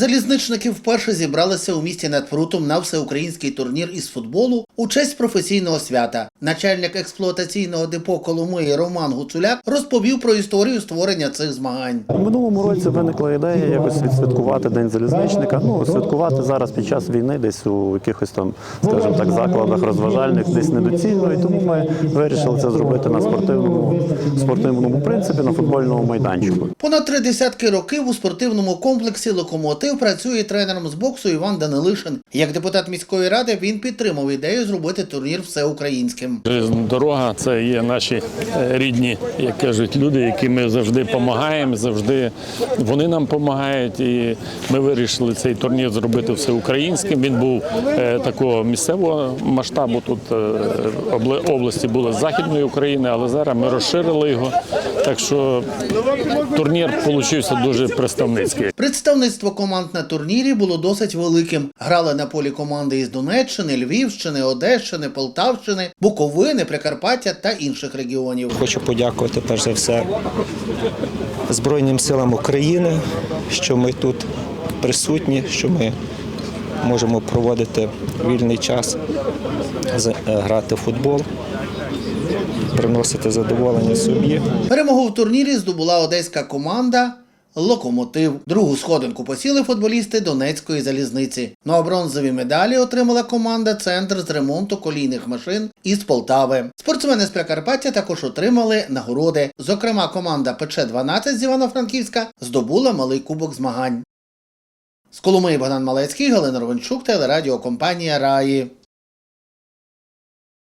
Залізничники вперше зібралися у місті над Прутом на всеукраїнський турнір із футболу у честь професійного свята. Начальник експлуатаційного депо Коломиї Роман Гуцуляк розповів про історію створення цих змагань. У минулому році виникла ідея якось відсвяткувати День залізничника. Ну, святкувати зараз під час війни десь у якихось там, скажімо так, закладах розважальних, десь недоцільно. І тому ми вирішили це зробити на спортивному, спортивному принципі, на футбольному майданчику. Понад три десятки років у спортивному комплексі Локомотив працює тренером з боксу Іван Данилишин. Як депутат міської ради він підтримав ідею зробити турнір всеукраїнським. Железна дорога це є наші е, рідні, як кажуть, люди, які ми завжди допомагаємо, завжди вони нам допомагають. І ми вирішили цей турнір зробити всеукраїнським. Він був е, такого місцевого масштабу. Тут е, обла- області були з Західної України, але зараз ми розширили його. Так що турнір вийшов дуже представницький. Представництво команд на турнірі було досить великим. Грали на полі команди із Донеччини, Львівщини, Одещини, Полтавщини, Буковини, Прикарпаття та інших регіонів. Хочу подякувати перш за все Збройним силам України, що ми тут присутні, що ми можемо проводити вільний час, з- е, грати в футбол, приносити задоволення собі. Перемогу в турнірі здобула одеська команда. Локомотив. Другу сходинку посіли футболісти Донецької залізниці. Ну а бронзові медалі отримала команда Центр з ремонту колійних машин із Полтави. Спортсмени з Прикарпаття також отримали нагороди. Зокрема, команда ПЧ-12 з Івано-Франківська здобула малий кубок змагань. З Коломиї Богдан Малецький, Галина Ровенчук, телерадіокомпанія Раї.